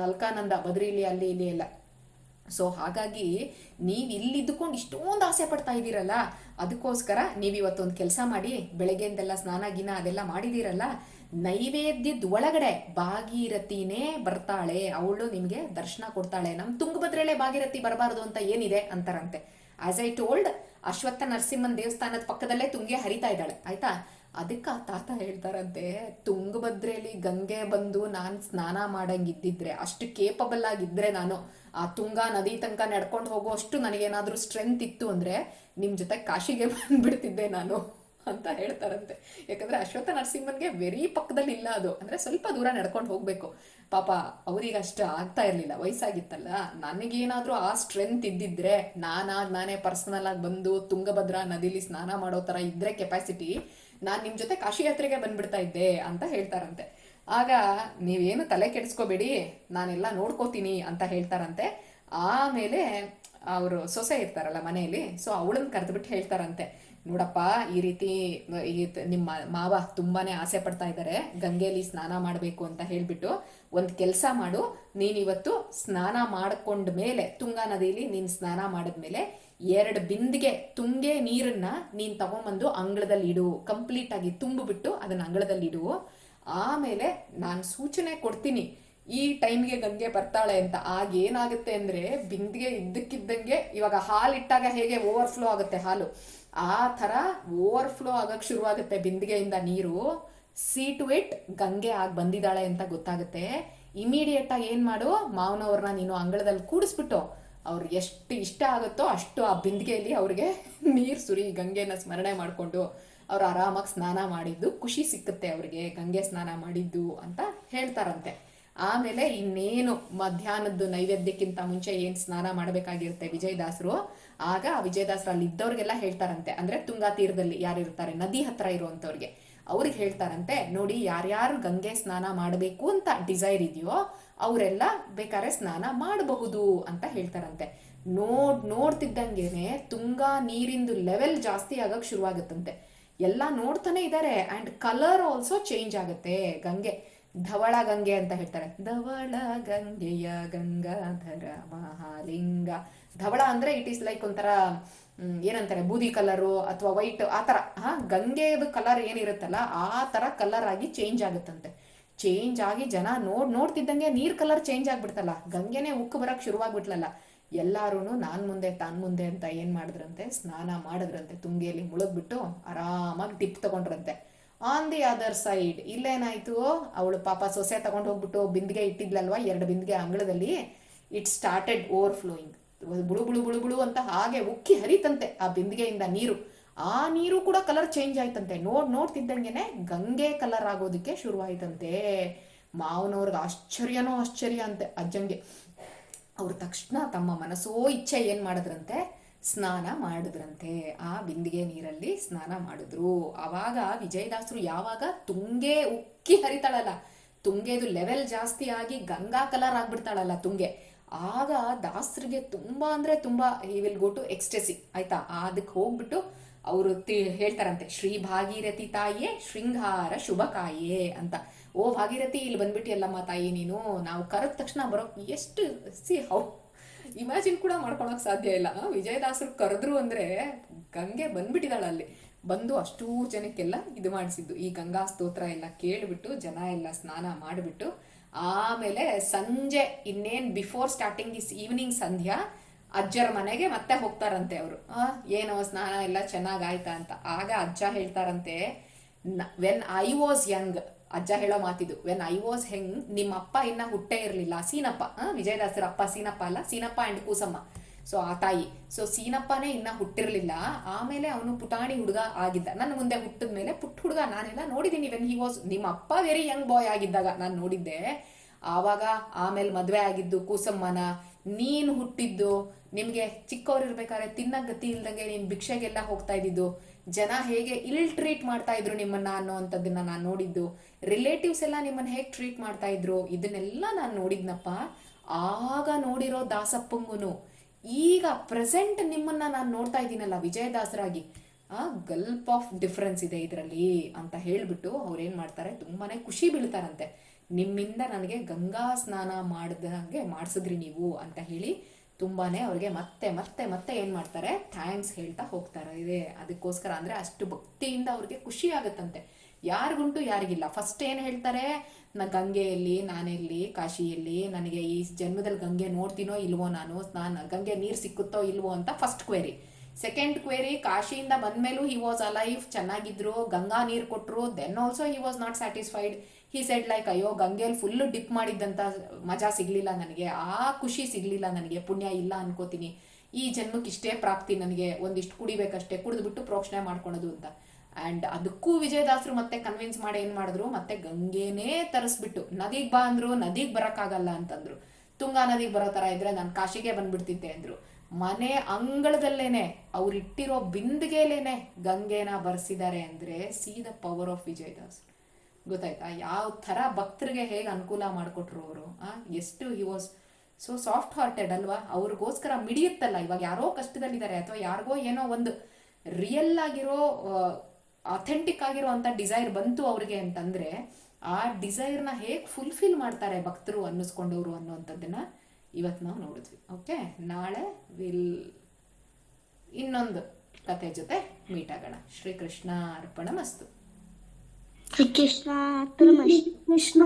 Alaknanda ಬದ್ರಿಲಿ ಅಲ್ಲಿ, ಇಲ್ಲಿ ಎಲ್ಲ. ಸೊ ಹಾಗಾಗಿ ನೀವು ಇಲ್ಲಿದ್ದುಕೊಂಡು ಇಷ್ಟೊಂದು ಆಸೆ ಪಡ್ತಾ ಇದ್ದೀರಲ್ಲ, ಅದಕ್ಕೋಸ್ಕರ ನೀವು ಇವತ್ತೊಂದು ಕೆಲಸ ಮಾಡಿ, ಬೆಳಗ್ಗೆಯಿಂದೆಲ್ಲ ಸ್ನಾನ, ಗಿನ ಅದೆಲ್ಲ ಮಾಡಿದ್ದೀರಲ್ಲ ನೈವೇದ್ಯದ ಒಳಗಡೆ ಭಾಗೀರಥಿನೇ ಬರ್ತಾಳೆ. ಅವಳು ನಿಮಗೆ ದರ್ಶನ ಕೊಡ್ತಾಳೆ. ನಮ್ಮ ತುಂಗಭದ್ರಳೆ ಭಾಗೀರಥಿ ಬರಬಾರದು ಅಂತ ಏನಿದೆ ಅಂತಾರಂತೆ. As I told Ashwattha Narasimhan ದೇವಸ್ಥಾನದ ಪಕ್ಕದಲ್ಲೇ ತುಂಗೆ ಹರಿತಾ ಇದ್ದಾಳೆ. ಆಯ್ತಾ? ಅದಕ್ಕೆ ತಾತ ಹೇಳ್ತಾರಂತೆ ತುಂಗಭದ್ರೆಯಲ್ಲಿ ಗಂಗೆ ಬಂದು ನಾನು ಸ್ನಾನ ಮಾಡಂಗಿದ್ದಿದ್ರೆ ಅಷ್ಟು ಕೇಪಬಲ್ ಆಗಿದ್ರೆ ನಾನು ಆ ತುಂಗಾ ನದಿ ತನಕ ನಡ್ಕೊಂಡು ಹೋಗೋ ಅಷ್ಟು ನನಗೇನಾದ್ರೂ ಸ್ಟ್ರೆಂತ್ ಇತ್ತು ಅಂದ್ರೆ ನಿಮ್ ಜೊತೆ ಕಾಶಿಗೆ ಬಂದ್ಬಿಡ್ತಿದ್ದೆ ನಾನು ಅಂತ ಹೇಳ್ತಾರಂತೆ. ಯಾಕಂದ್ರೆ ಅಶ್ವಥ ನರಸಿಂಹನ್ಗೆ ವೆರಿ ಪಕ್ಕದಲ್ಲಿ ಇಲ್ಲ ಅದು. ಅಂದ್ರೆ ಸ್ವಲ್ಪ ದೂರ ನಡ್ಕೊಂಡು ಹೋಗ್ಬೇಕು. ಪಾಪ, ಅವ್ರಿಗೆ ಅಷ್ಟು ಆಗ್ತಾ ಇರ್ಲಿಲ್ಲ. ವಯಸ್ಸಾಗಿತ್ತಲ್ಲ. ನನಗೇನಾದ್ರೂ ಆ ಸ್ಟ್ರೆಂತ್ ಇದ್ದಿದ್ರೆ, ನಾನಾಗ್ ನಾನೇ ಪರ್ಸನಲ್ ಆಗಿ ಬಂದು ತುಂಗಭದ್ರಾ ನದಿಲಿ ಸ್ನಾನ ಮಾಡೋ ತರ ಇದ್ರೆ ಕೆಪಾಸಿಟಿ ನಾನ್ ನಿಮ್ ಜೊತೆ ಕಾಶಿ ಯಾತ್ರೆಗೆ ಬಂದ್ಬಿಡ್ತಾ ಇದ್ದೆ ಅಂತ ಹೇಳ್ತಾರಂತೆ. ಆಗ ನೀವೇನು ತಲೆ ಕೆಡಿಸ್ಕೋಬೇಡಿ, ನಾನೆಲ್ಲ ನೋಡ್ಕೋತೀನಿ ಅಂತ ಹೇಳ್ತಾರಂತೆ. ಆಮೇಲೆ ಅವರು ಸೊಸೆ ಇರ್ತಾರಲ್ಲ ಮನೆಯಲ್ಲಿ ಸೊ ಅವಳನ್ನ ಕರೆದ್ಬಿಟ್ಟು ಹೇಳ್ತಾರಂತೆ, ನೋಡಪ್ಪ, ಈ ರೀತಿ ಈ ನಿಮ್ಮ ಮಾವ ತುಂಬಾನೇ ಆಸೆ ಪಡ್ತಾ ಇದ್ದಾರೆ ಗಂಗೆಯಲ್ಲಿ ಸ್ನಾನ ಮಾಡಬೇಕು ಅಂತ ಹೇಳಿಬಿಟ್ಟು ಒಂದು ಕೆಲಸ ಮಾಡು, ನೀನಿವತ್ತು ಸ್ನಾನ ಮಾಡ್ಕೊಂಡ ಮೇಲೆ, ತುಂಗಾ ನದಿಯಲ್ಲಿ ನೀನು ಸ್ನಾನ ಮಾಡಿದ್ಮೇಲೆ ಎರಡು ಬಿಂದಿಗೆ ತುಂಗೆ ನೀರನ್ನ ನೀನು ತಗೊಂಬಂದು ಅಂಗಳದಲ್ಲಿ ಇಡು ಕಂಪ್ಲೀಟ್ ಆಗಿ ತುಂಬಿಬಿಟ್ಟು ಅದನ್ನ ಅಂಗಳದಲ್ಲಿ ಇಡು ಆಮೇಲೆ ನಾನು ಸೂಚನೆ ಕೊಡ್ತೀನಿ, ಈ ಟೈಮ್ಗೆ ಗಂಗೆ ಬರ್ತಾಳೆ ಅಂತ. ಆಗ ಏನಾಗುತ್ತೆ ಅಂದ್ರೆ, ಬಿಂದಿಗೆ ಇದ್ದಕ್ಕಿದ್ದಂಗೆ ಇವಾಗ ಹಾಲು ಇಟ್ಟಾಗ ಹೇಗೆ ಓವರ್ಫ್ಲೋ ಆಗುತ್ತೆ ಹಾಲು? ಆ ಥರ ಓವರ್ಫ್ಲೋ ಆಗಕ್ಕೆ ಶುರುವಾಗುತ್ತೆ ಬಿಂದಿಗೆಯಿಂದ ನೀರು. ಸಿ ಟು ಇಟ್ ಗಂಗೆ ಆಗಿ ಬಂದಿದ್ದಾಳೆ ಅಂತ ಗೊತ್ತಾಗುತ್ತೆ. ಇಮಿಡಿಯೇಟ್ ಆಗಿ ಏನು ಮಾಡು? ಮಾವನವ್ರನ್ನ ನೀನು ಅಂಗಳದಲ್ಲಿ ಕೂಡಿಸ್ಬಿಟ್ಟು, ಅವ್ರು ಎಷ್ಟು ಇಷ್ಟ ಆಗುತ್ತೋ ಅಷ್ಟು ಆ ಬಿಂದಿಗೆಯಲ್ಲಿ ಅವ್ರಿಗೆ ನೀರು ಸುರಿ ಗಂಗೆನ ಸ್ಮರಣೆ ಮಾಡಿಕೊಂಡು ಅವ್ರು ಆರಾಮಾಗಿ ಸ್ನಾನ ಮಾಡಿದ್ದು, ಖುಷಿ ಸಿಕ್ಕುತ್ತೆ ಅವ್ರಿಗೆ, ಗಂಗೆ ಸ್ನಾನ ಮಾಡಿದ್ದು ಅಂತ ಹೇಳ್ತಾರಂತೆ. ಆಮೇಲೆ ಇನ್ನೇನು ಮಧ್ಯಾಹ್ನದ್ದು ನೈವೇದ್ಯಕ್ಕಿಂತ ಮುಂಚೆ ಏನು ಸ್ನಾನ ಮಾಡಬೇಕಾಗಿರುತ್ತೆ ವಿಜಯದಾಸರು, ಆಗ ಆ ವಿಜಯದಾಸರು ಅಲ್ಲಿ ಇದ್ದವ್ರಿಗೆಲ್ಲ ಹೇಳ್ತಾರಂತೆ. ಅಂದ್ರೆ ತುಂಗಾ ತೀರದಲ್ಲಿ ಯಾರು ಇರ್ತಾರೆ, ನದಿ ಹತ್ರ ಇರುವಂತವ್ರಿಗೆ ಅವ್ರಿಗೆ ಹೇಳ್ತಾರಂತೆ, ನೋಡಿ, ಯಾರ್ಯಾರು ಗಂಗೆ ಸ್ನಾನ ಮಾಡಬೇಕು ಅಂತ ಡಿಸೈರ್ ಇದೆಯೋ, ಅವರೆಲ್ಲ ಬೇಕಾದ್ರೆ ಸ್ನಾನ ಮಾಡಬಹುದು ಅಂತ ಹೇಳ್ತಾರಂತೆ. ನೋಡ್, ನೋಡ್ತಿದ್ದಂಗೆನೆ ತುಂಗಾ ನೀರಿಂದು ಲೆವೆಲ್ ಜಾಸ್ತಿ ಆಗಕ್ ಶುರುವಾಗುತ್ತಂತೆ. ಎಲ್ಲ ನೋಡ್ತಾನೆ ಇದ್ದಾರೆ ಅಂಡ್ ಕಲರ್ ಆಲ್ಸೋ ಚೇಂಜ್ ಆಗುತ್ತೆ. ಗಂಗೆ, ಧವಳ ಗಂಗೆ ಅಂತ ಹೇಳ್ತಾರೆ. ಧವಳ ಗಂಗೆಯ ಗಂಗಾಧರ ಮಹಾಲಿಂಗ. ಧವಳ ಅಂದ್ರೆ ಇಟ್ ಈಸ್ ಲೈಕ್ ಒಂಥರ ಏನಂತಾರೆ, ಬೂದಿ ಕಲರು ಅಥವಾ ವೈಟ್ ಆ ಥರ. ಹಾ, ಗಂಗೆದು ಕಲರ್ ಏನಿರುತ್ತಲ್ಲ, ಆ ಥರ ಕಲರ್ ಆಗಿ ಚೇಂಜ್ ಆಗುತ್ತಂತೆ. ಚೇಂಜ್ ಆಗಿ ಜನ ನೋಡ್, ನೋಡ್ತಿದ್ದಂಗೆ ನೀರ್ ಕಲರ್ ಚೇಂಜ್ ಆಗ್ಬಿಡ್ತಲ್ಲ. ಗಂಗೆನೆ ಉಕ್ಕು ಬರಕ್ ಶುರುವಾಗ್ಬಿಟ್ಲಲ್ಲ. ಎಲ್ಲಾರು ನಾನು ಮುಂದೆ, ತಾನ್ ಮುಂದೆ ಅಂತ ಏನು ಮಾಡಿದ್ರಂತೆ? ಸ್ನಾನ ಮಾಡಿದ್ರಂತೆ, ತುಂಗಿಯಲ್ಲಿ ಮುಳುಗ್ಬಿಟ್ಟು ಆರಾಮಾಗಿ ಟಿಪ್ ತಗೊಂಡ್ರಂತೆ. ಆನ್ ದಿ ಅದರ್ ಸೈಡ್ ಇಲ್ಲೇನಾಯ್ತು? ಅವಳು ಪಾಪ ಸೊಸೆ ತಗೊಂಡು ಹೋಗ್ಬಿಟ್ಟು ಬಿಂದಿಗೆ ಇಟ್ಟಿದ್ಲಲ್ವಾ? ಎರಡು ಬಿಂದಿಗೆ ಅಂಗಳದಲ್ಲಿ ಇಟ್ ಸ್ಟಾರ್ಟೆಡ್ ಓವರ್ ಫ್ಲೋಯಿಂಗ್ ಬುಳು ಬುಳು ಬುಳು ಬುಳು ಅಂತ ಹಾಗೆ ಉಕ್ಕಿ ಹರಿತಂತೆ ಆ ಬಿಂದಿಗೆಯಿಂದ ನೀರು. ಆ ನೀರು ಕೂಡ ಕಲರ್ ಚೇಂಜ್ ಆಯ್ತಂತೆ. ನೋಡ್, ನೋಡ್ತಿದ್ದಂಗೆನೆ ಗಂಗೆ ಕಲರ್ ಆಗೋದಕ್ಕೆ ಶುರುವಾಯ್ತಂತೆ. ಮಾವನವ್ರಿಗೆ ಆಶ್ಚರ್ಯನೋ ಆಶ್ಚರ್ಯ ಅಂತೆ, ಅಜ್ಜಂಗೆ. ಅವ್ರು ತಕ್ಷಣ ತಮ್ಮ ಮನಸ್ಸೋ ಇಚ್ಛೆ ಏನು ಮಾಡಿದ್ರಂತೆ? ಸ್ನಾನ ಮಾಡಿದ್ರಂತೆ. ಆ ಬಿಂದಿಗೆ ನೀರಲ್ಲಿ ಸ್ನಾನ ಮಾಡಿದ್ರು. ಅವಾಗ ವಿಜಯದಾಸರು ಯಾವಾಗ ತುಂಗೆ ಉಕ್ಕಿ ಹರಿತಾಳಲ್ಲ, ತುಂಗೆದು ಲೆವೆಲ್ ಜಾಸ್ತಿ ಆಗಿ ಗಂಗಾ ಕಲರ್ ಆಗ್ಬಿಡ್ತಾಳಲ್ಲ ತುಂಗೆ. ಆಗ ದಾಸರಿಗೆ ತುಂಬಾ ಅಂದ್ರೆ ತುಂಬಾ ಈ ವಿಲ್ ಗೋ ಟು ಎಕ್ಸ್ಟೆಸಿ ಆಯ್ತಾ? ಅದಕ್ಕೆ ಹೋಗ್ಬಿಟ್ಟು ಅವರು ಹೇಳ್ತಾರಂತೆ, ಶ್ರೀ ಭಾಗೀರಥಿ ತಾಯಿಯೇ ಶೃಂಗಾರ ಶುಭಕಾಯೇ ಅಂತ. ಓ, ಭಾಗೀರಥಿ ಇಲ್ಲಿ ಬಂದ್ಬಿಟ್ಟಿಯಲ್ಲಮ್ಮ ತಾಯಿ ನೀನು? ನಾವು ಕರೆದ ತಕ್ಷಣ ಬರೋ ಎಷ್ಟು ಸಿ, ಹೌ. ಇಮ್ಯಾಜಿನ್ ಕೂಡ ಮಾಡ್ಕೊಳಕ್ ಸಾಧ್ಯ ಇಲ್ಲ. ವಿಜಯದಾಸರು ಕರೆದ್ರು ಅಂದ್ರೆ ಗಂಗೆ ಬಂದ್ಬಿಟ್ಟಿದಾಳ ಅಲ್ಲಿ. ಬಂದು ಅಷ್ಟೂ ಜನಕ್ಕೆಲ್ಲ ಇದು ಮಾಡಿಸಿದ್ದು. ಈ ಗಂಗಾ ಸ್ತೋತ್ರ ಎಲ್ಲ ಕೇಳಿಬಿಟ್ಟು, ಜನ ಎಲ್ಲ ಸ್ನಾನ ಮಾಡಿಬಿಟ್ಟು, ಆಮೇಲೆ ಸಂಜೆ, ಇನ್ನೇನ್ ಬಿಫೋರ್ ಸ್ಟಾರ್ಟಿಂಗ್ ಇಸ್ ಈವ್ನಿಂಗ್ ಸಂಧ್ಯಾ, ಅಜ್ಜರ ಮನೆಗೆ ಮತ್ತೆ ಹೋಗ್ತಾರಂತೆ ಅವರು. ಏನೋ ಸ್ನಾನ ಎಲ್ಲ ಚೆನ್ನಾಗಾಯ್ತಾ ಅಂತ. ಆಗ ಅಜ್ಜ ಹೇಳ್ತಾರಂತೆ ವೆನ್ ಐ ವಾಸ್ ಯಂಗ್ ಅಜ್ಜ ಹೇಳೋ ಮಾತಿದು ವೆನ್ ಐ ವಾಸ್ ಹೆಂಗ್ ನಿಮ್ಮ ಅಪ್ಪ ಇನ್ನ ಹುಟ್ಟೇ ಇರಲಿಲ್ಲ. ಸೀನಪ್ಪ ವಿಜಯದಾಸರ ಅಪ್ಪ ಸೀನಪ್ಪ ಅಲ್ಲ, ಸೀನಪ್ಪ ಅಂಡ್ ಕೂಸಮ್ಮ. ಸೊ ಆ ತಾಯಿ. ಸೊ ಸೀನಪ್ಪನೇ ಇನ್ನ ಹುಟ್ಟಿರ್ಲಿಲ್ಲ. ಆಮೇಲೆ ಅವನು ಪುಟಾಣಿ ಹುಡುಗ ಆಗಿದ್ದ. ನನ್ನ ಮುಂದೆ ಹುಟ್ಟಿದ ಮೇಲೆ ಪುಟ್ಟ ಹುಡುಗ ನಾನೆಲ್ಲ. ನೋಡಿದ್ದೀನಿ ವೆನ್ ಹಿ ವಾಸ್ ನಿಮ್ಮ ಅಪ್ಪ ವೆರಿ ಯಂಗ್ ಬಾಯ್ ಆಗಿದ್ದಾಗ ನಾನು ನೋಡಿದ್ದೆ. ಆವಾಗ ಆಮೇಲೆ ಮದುವೆ ಆಗಿದ್ದು ಕೂಸಮ್ಮನ. ನೀನು ಹುಟ್ಟಿದ್ದು ನಿಮ್ಗೆ ಚಿಕ್ಕವ್ರು ಇರ್ಬೇಕಾದ್ರೆ ತಿನ್ನೋ ಗತಿ ಇಲ್ದಂಗೆ ನೀನು ಭಿಕ್ಷೆಗೆಲ್ಲ ಹೋಗ್ತಾ ಇದ್ದಿದ್ದು. ಜನ ಹೇಗೆ ಇಲ್ ಟ್ರೀಟ್ ಮಾಡ್ತಾ ಇದ್ರು ನಿಮ್ಮನ್ನ ಅನ್ನೋಂಥದ್ದನ್ನ ನಾನು ನೋಡಿದ್ದು. ರಿಲೇಟಿವ್ಸ್ ಎಲ್ಲ ನಿಮ್ಮನ್ನ ಹೇಗೆ ಟ್ರೀಟ್ ಮಾಡ್ತಾ ಇದ್ರು, ಇದನ್ನೆಲ್ಲ ನಾನು ನೋಡಿದ್ನಪ್ಪ. ಆಗ ನೋಡಿರೋ ದಾಸಪ್ಪಂಗುನು. ಈಗ ಪ್ರೆಸೆಂಟ್ ನಿಮ್ಮನ್ನ ನಾನು ನೋಡ್ತಾ ಇದ್ದೀನಲ್ಲ ವಿಜಯದಾಸರಾಗಿ. ಆ ಗಲ್ಪ್ ಆಫ್ ಡಿಫ್ರೆನ್ಸ್ ಇದೆ ಇದರಲ್ಲಿ ಅಂತ ಹೇಳಿಬಿಟ್ಟು ಅವ್ರೇನು ಮಾಡ್ತಾರೆ, ತುಂಬಾನೇ ಖುಷಿ ಬೀಳ್ತಾರಂತೆ. ನಿಮ್ಮಿಂದ ನನಗೆ ಗಂಗಾ ಸ್ನಾನ ಮಾಡ್ದಂಗೆ ಮಾಡಿಸಿದ್ರಿ ನೀವು ಅಂತ ಹೇಳಿ ತುಂಬಾನೇ ಅವ್ರಿಗೆ ಮತ್ತೆ ಮತ್ತೆ ಮತ್ತೆ ಏನು ಮಾಡ್ತಾರೆ? ಥ್ಯಾಂಕ್ಸ್ ಹೇಳ್ತಾ ಹೋಗ್ತಾರೆ ಇದೆ ಅದಕ್ಕೋಸ್ಕರ ಅಂದ್ರೆ ಅಷ್ಟು ಭಕ್ತಿಯಿಂದ ಅವ್ರಿಗೆ ಖುಷಿ ಆಗುತ್ತಂತೆ. ಯಾರಿಗುಂಟು ಯಾರಿಗಿಲ್ಲ. ಫಸ್ಟ್ ಏನು ಹೇಳ್ತಾರೆ? ನಾ ಗಂಗೆಯಲ್ಲಿ, ನಾನೆಲ್ಲಿ, ಕಾಶಿಯಲ್ಲಿ, ನನಗೆ ಈ ಜನ್ಮದಲ್ಲಿ ಗಂಗೆ ನೋಡ್ತೀನೋ ಇಲ್ವೋ ನಾನು ಸ್ನಾನ ಗಂಗೆ ನೀರು ಸಿಕ್ಕುತ್ತೋ ಇಲ್ವೋ ಅಂತ ಫಸ್ಟ್ ಕ್ವೇರಿ ಸೆಕೆಂಡ್ ಕ್ವೇರಿ ಕಾಶಿಯಿಂದ ಬಂದಮೇಲೂ ಹಿ ವಾಸ್ ಅಲೈವ್ ಚೆನ್ನಾಗಿದ್ರು, ಗಂಗಾ ನೀರು ಕೊಟ್ಟರು then also he was not satisfied he said like ಅಯ್ಯೋ ಗಂಗೆಯಲ್ಲಿ ಫುಲ್ಲು ಡಿಪ್ ಮಾಡಿದ್ದಂಥ ಮಜಾ ಸಿಗಲಿಲ್ಲ ನನಗೆ. ಆ ಖುಷಿ ಸಿಗಲಿಲ್ಲ ನನಗೆ. ಪುಣ್ಯ ಇಲ್ಲ ಅನ್ಕೋತೀನಿ. ಈ ಜನ್ಮಕ್ಕೆ ಇಷ್ಟೇ ಪ್ರಾಪ್ತಿ ನನಗೆ. ಒಂದಿಷ್ಟು ಕುಡಿಬೇಕಷ್ಟೇ. ಕುಡಿದ್ಬಿಟ್ಟು ಪ್ರೋಕ್ಷಣೆ ಮಾಡ್ಕೊಳೋದು ಅಂತ. ಆ್ಯಂಡ್ ಅದಕ್ಕೂ ವಿಜಯದಾಸರು ಮತ್ತೆ ಕನ್ವಿನ್ಸ್ ಮಾಡಿ ಏನು ಮಾಡಿದ್ರು? ಮತ್ತೆ ಗಂಗೆನೇ ತರಿಸ್ಬಿಟ್ಟು, ನದಿಗೆ ಬಾ ಅಂದ್ರು, ನದಿಗೆ ಬರೋಕ್ಕಾಗಲ್ಲ ಅಂತಂದ್ರು. ತುಂಗಾ ನದಿಗೆ ಬರೋ ಥರ ಇದ್ರೆ ನಾನು ಕಾಶಿಗೆ ಬಂದ್ಬಿಡ್ತಿದ್ದೆ ಅಂದರು. ಮನೆ ಅಂಗಳದಲ್ಲೇನೆ, ಅವ್ರಿಟ್ಟಿರೋ ಬಿಂದಿಗೆಲೇನೆ ಗಂಗೆನ ಬರ್ಸಿದ್ದಾರೆ ಅಂದರೆ see the power of Vijayadas. ಗೊತ್ತಾಯ್ತಾ? ಯಾವ ಥರ ಭಕ್ತರಿಗೆ ಹೇಗೆ ಅನುಕೂಲ ಮಾಡಿಕೊಟ್ರು ಅವರು? ಎಷ್ಟು he was so soft hearted ಅಲ್ವಾ? ಅವ್ರಿಗೋಸ್ಕರ ಮಿಡಿಯುತ್ತಲ್ಲ. ಇವಾಗ ಯಾರೋ ಕಷ್ಟದಲ್ಲಿದ್ದಾರೆ ಅಥವಾ ಯಾರಿಗೋ ಏನೋ ಒಂದು ರಿಯಲ್ ಆಗಿರೋ ಅಥೆಂಟಿಕ್ ಆಗಿರೋ ಅಂತ ಡಿಸೈರ್ ಬಂತು ಅವ್ರಿಗೆ ಅಂತಂದ್ರೆ, ಆ ಡಿಸೈರ್ನ ಹೇಗೆ ಫುಲ್ಫಿಲ್ ಮಾಡ್ತಾರೆ ಭಕ್ತರು ಅನ್ನಿಸ್ಕೊಂಡವರು ಅನ್ನುವಂಥದ್ದನ್ನ ಇವತ್ತು ನಾವು ನೋಡಿದ್ವಿ. ಓಕೆ ನಾಳೆ ವಿಲ್ ಇನ್ನೊಂದು ಕತೆ ಜೊತೆ ಮೀಟ್ ಆಗೋಣ. ಶ್ರೀಕೃಷ್ಣ ಅರ್ಪಣ ಮಸ್ತು. ಶ್ರೀಕೃಷ್ಣ ಕೃಷ್ಣ